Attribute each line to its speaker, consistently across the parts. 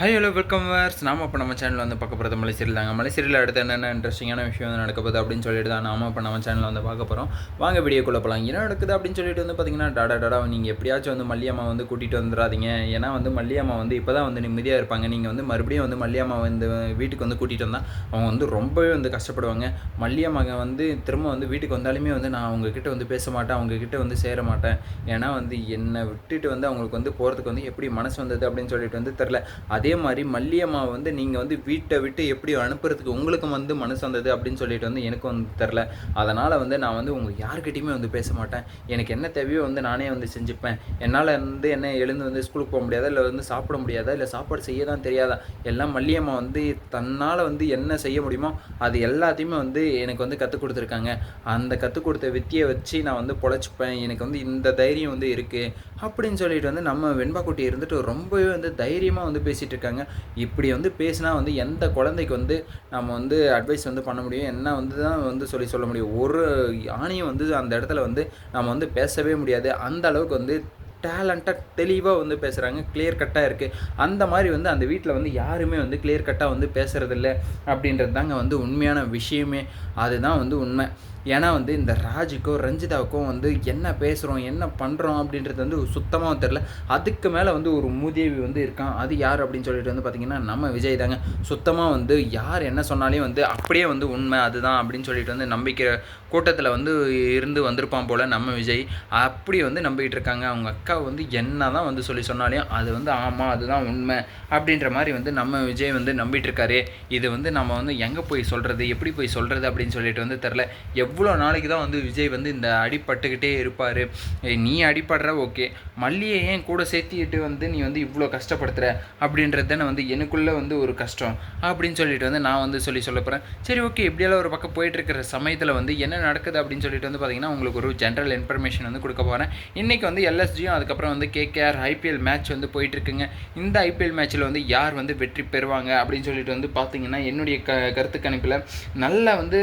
Speaker 1: Hi hello welcome verse நாம இப்போ நம்ம சேனலில் வந்து பார்க்க போகிறது மலைசீரியல் தாங்க. மலைசீரியல் அடுத்து என்னென்ன இன்ட்ரெஸ்டிங்கான விஷயம் வந்து நடக்க போகுது அப்படின்னு சொல்லிட்டு தான் நாம இப்போ நம்ம சேனலில் வந்து பார்க்க போகிறோம் வாங்க வீடியோக்குள்ளே போகலாம் என்ன நடக்குது அப்படின்னு சொல்லிட்டு வந்து பார்த்தீங்கன்னா டாடா டாடா நீங்கள் எப்படியாச்சும் வந்து மல்லியம்மா வந்து கூட்டிகிட்டு வந்துடாதீங்க. ஏன்னா வந்து மல்லியம்மா வந்து இப்போ தான் வந்து நிம்மதியாக இருப்பாங்க. நீங்கள் வந்து மறுபடியும் வந்து மல்லியம்மா வந்து வீட்டுக்கு வந்து கூட்டிகிட்டு வந்தால் அவங்க வந்து ரொம்பவே வந்து கஷ்டப்படுவாங்க. மல்லியம்மாங்க வந்து திரும்ப வந்து வீட்டுக்கு வந்தாலுமே வந்து நான் அவங்கக்கிட்ட வந்து பேச மாட்டேன். அவங்கக்கிட்ட வந்து சேர மாட்டேன். ஏன்னா வந்து என்னை விட்டுட்டு வந்து அவங்களுக்கு வந்து போகிறதுக்கு வந்து எப்படி மனசு வந்தது அப்படின்னு சொல்லிட்டு வந்து தெரில அதே அதே மாதிரி மல்லியம்மா வந்து நீங்கள் வந்து வீட்டை விட்டு எப்படி அனுப்புறதுக்கு உங்களுக்கும் வந்து மனசு வந்தது அப்படின்னு சொல்லிட்டு வந்து எனக்கும் வந்து தெரில அதனால் வந்து நான் வந்து உங்கள் யார்கிட்டையுமே வந்து பேச மாட்டேன். எனக்கு என்ன தேவையோ வந்து நானே வந்து செஞ்சுப்பேன். என்னால் வந்து என்ன எழுந்து வந்து ஸ்கூலுக்கு போக முடியாதா? இல்லை வந்து சாப்பிட முடியாதா? இல்லை சாப்பாடு செய்ய தான் தெரியாதா? எல்லாம் மல்லியம்மா வந்து தன்னால் வந்து என்ன செய்ய முடியுமோ அது எல்லாத்தையுமே வந்து எனக்கு வந்து கற்றுக் கொடுத்துருக்காங்க. அந்த கற்றுக் கொடுத்த வித்தியை வச்சு நான் வந்து பொழைச்சிப்பேன். எனக்கு வந்து இந்த தைரியம் வந்து இருக்குது அப்படின்னு சொல்லிட்டு வந்து நம்ம வெண்பாக்குட்டி இருந்துட்டு ரொம்பவே வந்து தைரியமாக வந்து பேசிட்டு இருக்காங்க இப்படி வந்து பேசினா வந்து எந்த குழந்தைக்கு வந்து நம்ம வந்து அட்வைஸ் வந்து பண்ண முடியும்? என்ன வந்து தான் வந்து சொல்லி சொல்ல முடியும்? ஒரு ஆணையும் வந்து அந்த இடத்துல வந்து நம்ம வந்து பேசவே முடியாது. அந்த அளவுக்கு வந்து டேலண்ட்டாக தெளிவாக வந்து பேசுகிறாங்க கிளியர் கட்டாக இருக்குது அந்த மாதிரி வந்து அந்த வீட்டில் வந்து யாருமே வந்து கிளியர் கட்டாக வந்து பேசுகிறதில்ல அப்படின்றது தாங்க வந்து உண்மையான விஷயமே. அதுதான் வந்து உண்மை. ஏன்னா வந்து இந்த ராஜுக்கும் ரஞ்சிதாவுக்கும் வந்து என்ன பேசுகிறோம் என்ன பண்ணுறோம் அப்படின்றது வந்து சுத்தமாக தெரில அதுக்கு மேலே வந்து ஒரு மூதேவி வந்து இருக்கான். அது யார் அப்படின்னு சொல்லிட்டு வந்து பார்த்திங்கன்னா நம்ம விஜய் தாங்க. சுத்தமாக வந்து யார் என்ன சொன்னாலையும் வந்து அப்படியே வந்து உண்மை அதுதான் அப்படின்னு சொல்லிட்டு வந்து நம்பிக்கிற கூட்டத்தில் வந்து இருந்து வந்திருப்பான் போல் நம்ம விஜய். அப்படி வந்து நம்பிக்கிட்டு இருக்காங்க. அவங்க அக்கா வந்து என்ன தான் வந்து சொல்லி சொன்னாலையும் அது வந்து ஆமாம் அதுதான் உண்மை அப்படின்ற மாதிரி வந்து நம்ம விஜய் வந்து நம்பிட்டுருக்காரு. இது வந்து நம்ம வந்து எங்கே போய் சொல்கிறது எப்படி போய் சொல்கிறது அப்படின்னு சொல்லிட்டு வந்து தெரில எவ்வளோ நாளைக்கு தான் வந்து விஜய் வந்து இந்த அடிப்பட்டுக்கிட்டே இருப்பார். நீ அடிப்படுற ஓகே. மல்லியை ஏன் கூட சேர்த்திட்டு வந்து நீ வந்து இவ்வளோ கஷ்டப்படுத்துகிற அப்படின்றது தானே வந்து எனக்குள்ளே வந்து ஒரு கஷ்டம் அப்படின்னு சொல்லிட்டு வந்து நான் வந்து சொல்லி சொல்ல போகிறேன் சரி ஓகே. இப்படியெல்லாம் ஒரு பக்கம் போயிட்டுருக்கிற சமயத்தில் வந்து என்ன நடக்குது அப்படின்னு சொல்லிட்டு வந்து பார்த்திங்கன்னா உங்களுக்கு ஒரு ஜென்ரல் இன்ஃபர்மேஷன் வந்து கொடுக்க போகிறேன் இன்றைக்கி வந்து எல்எஸ்ஜியும் அதுக்கப்புறம் வந்து கேகேஆர் ஐபிஎல் மேட்ச் வந்து போயிட்டுருக்குங்க. இந்த ஐபிஎல் மேட்ச்சில் வந்து யார் வந்து வெற்றி பெறுவாங்க அப்படின்னு சொல்லிட்டு வந்து பார்த்தீங்கன்னா என்னுடைய க கருத்து கணிப்பில் நல்லா வந்து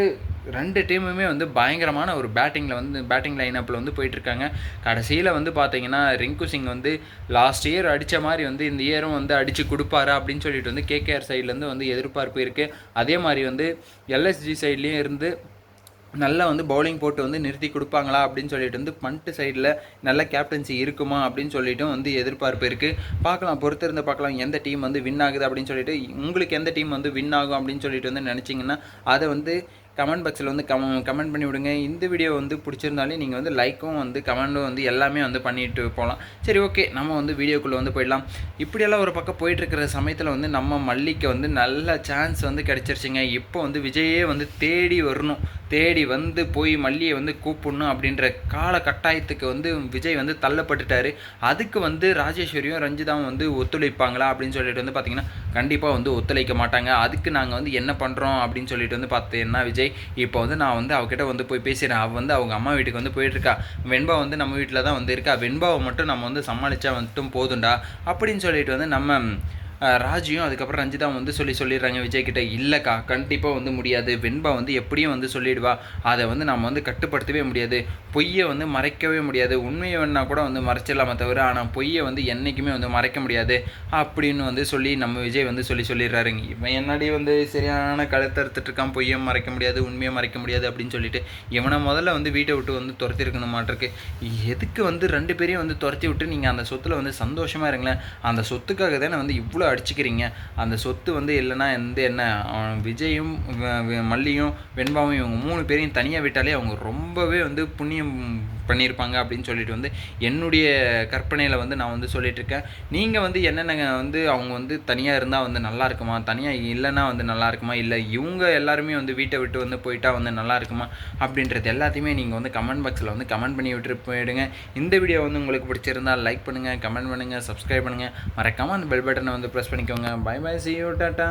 Speaker 1: ரெண்டு டீமுமே வந்து பயங்கரமான ஒரு பேட்டிங்கில் வந்து பேட்டிங் லைனப்பில் வந்து போயிட்டுருக்காங்க. கடைசியில் வந்து பார்த்தீங்கன்னா ரிங்கு சிங் வந்து லாஸ்ட் இயர் அடித்த மாதிரி வந்து இந்த இயரும் வந்து அடித்து கொடுப்பாரு அப்படின்னு சொல்லிட்டு வந்து கேகேஆர் சைட்லேருந்து வந்து எதிர்பார்ப்பு இருக்குது அதே மாதிரி வந்து எல்எஸ்ஜி சைட்லேயும் இருந்து நல்லா வந்து பவுலிங் போட்டு வந்து நிறுத்தி கொடுப்பாங்களா அப்படின்னு சொல்லிட்டு வந்து பண்ட்டு சைடில் நல்ல கேப்டன்சி இருக்குமா அப்படின்னு சொல்லிட்டு வந்து எதிர்பார்ப்பு இருக்குது பார்க்கலாம் பொறுத்திருந்து பார்க்கலாம் எந்த டீம் வந்து வின் ஆகுது அப்படின்னு சொல்லிட்டு. உங்களுக்கு எந்த டீம் வந்து வின் ஆகும் அப்படின்னு சொல்லிட்டு வந்து நினச்சிங்கன்னா அதை வந்து கமெண்ட் பாக்ஸில் வந்து கம் கமெண்ட் பண்ணி விடுங்க. இந்த வீடியோ வந்து பிடிச்சிருந்தாலே நீங்கள் வந்து லைக்கும் வந்து கமெண்டும் வந்து எல்லாமே வந்து பண்ணிட்டு போகலாம் சரி ஓகே நம்ம வந்து வீடியோக்குள்ளே வந்து போயிடலாம். இப்படியெல்லாம் ஒரு பக்கம் போயிட்டுருக்கிற சமயத்தில் வந்து நம்ம மல்லிக்கு வந்து நல்ல சான்ஸ் வந்து கிடச்சிருச்சுங்க. இப்போ வந்து விஜயே வந்து தேடி வரணும். தேடி வந்து போய் மல்லியை வந்து கூப்பிடணும் அப்படின்ற கால கட்டாயத்துக்கு வந்து விஜய் வந்து தள்ளப்பட்டுட்டாரு. அதுக்கு வந்து ராஜேஸ்வரியும் ரஞ்சிதாவும் வந்து ஒத்துழைப்பாங்களா அப்படின்னு சொல்லிட்டு வந்து பார்த்தீங்கன்னா கண்டிப்பாக வந்து ஒத்துழைக்க மாட்டாங்க. அதுக்கு நாங்கள் வந்து என்ன பண்ணுறோம் அப்படின்னு சொல்லிட்டு வந்து பார்த்தீங்கன்னா விஜய் இப்போ வந்து நான் வந்து அவகிட்ட வந்து போய் பேசுகிறேன் அவள் வந்து அவங்க அம்மா வீட்டுக்கு வந்து போயிட்டுருக்கா. வெண்பா வந்து நம்ம வீட்டில் தான் வந்து இருக்கா. வெண்பாவை மட்டும் நம்ம வந்து சமாளித்தா வந்துட்டும் போதுண்டா அப்படின்னு சொல்லிட்டு வந்து நம்ம ராஜியும் அதுக்கப்புறம் ரஞ்சிதா வந்து சொல்லி சொல்லிடுறாங்க விஜய் கிட்ட இல்லைக்கா கண்டிப்பாக வந்து முடியாது. வெண்பா வந்து எப்படியும் வந்து சொல்லிடுவா. அதை வந்து நம்ம வந்து கட்டுப்படுத்தவே முடியாது. பொய்யை வந்து மறைக்கவே முடியாது. உண்மையை வேணால் கூட வந்து மறைச்சிடலாமே தவிர ஆனால் பொய்யை வந்து என்றைக்குமே வந்து மறைக்க முடியாது. அப்படின்னு வந்து சொல்லி நம்ம விஜய் வந்து சொல்லி சொல்லிடுறாருங்க. இவன் என்னடி வந்து சரியான கழுத்தறுத்துட்டு இருக்கான். பொய்யை மறைக்க முடியாது உண்மையை மறைக்க முடியாது அப்படின்னு சொல்லிட்டு இவனை முதல்ல வந்து வீட்டை விட்டு வந்து துரத்திருக்கணும் மாட்டிருக்கு எதுக்கு வந்து ரெண்டு பேரையும் வந்து துரத்தி விட்டு நீங்கள் அந்த சொத்தில் வந்து சந்தோஷமாக இருங்களேன். அந்த சொத்துக்காக தானே வந்து இவ்வளோ அடிச்சுக்கிறீங்க. அந்த சொத்து வந்து இல்லைன்னா எந்த என்ன? விஜயும் மல்லியும் வெண்பாவும் இவங்க மூணு பேரையும் தனியாக விட்டாலே அவங்க ரொம்பவே வந்து புண்ணியம் பண்ணியிருப்பாங்க அப்படின்னு சொல்லிட்டு வந்து என்னுடைய கற்பனையில் வந்து நான் வந்து சொல்லிகிட்ருக்கேன் நீங்கள் வந்து என்னென்ன வந்து அவங்க வந்து தனியாக இருந்தால் வந்து நல்லா இருக்குமா? தனியாக இல்லைன்னா வந்து நல்லா இருக்குமா? இல்லை இவங்க எல்லாருமே வந்து வீட்டை விட்டு வந்து போயிட்டா வந்து நல்லா இருக்குமா? அப்படின்றது எல்லாத்தையுமே நீங்கள் வந்து கமெண்ட் பாக்ஸில் வந்து கமெண்ட் பண்ணி விட்டுட்டு போயிடுங்க. இந்த வீடியோ வந்து உங்களுக்கு பிடிச்சிருந்தால் லைக் பண்ணுங்கள் கமெண்ட் பண்ணுங்கள் சப்ஸ்கிரைப் பண்ணுங்கள் மறக்காமல் அந்த பெல் பட்டனை வந்து ப்ரெஸ் பண்ணிக்கோங்க. Bye bye see you tata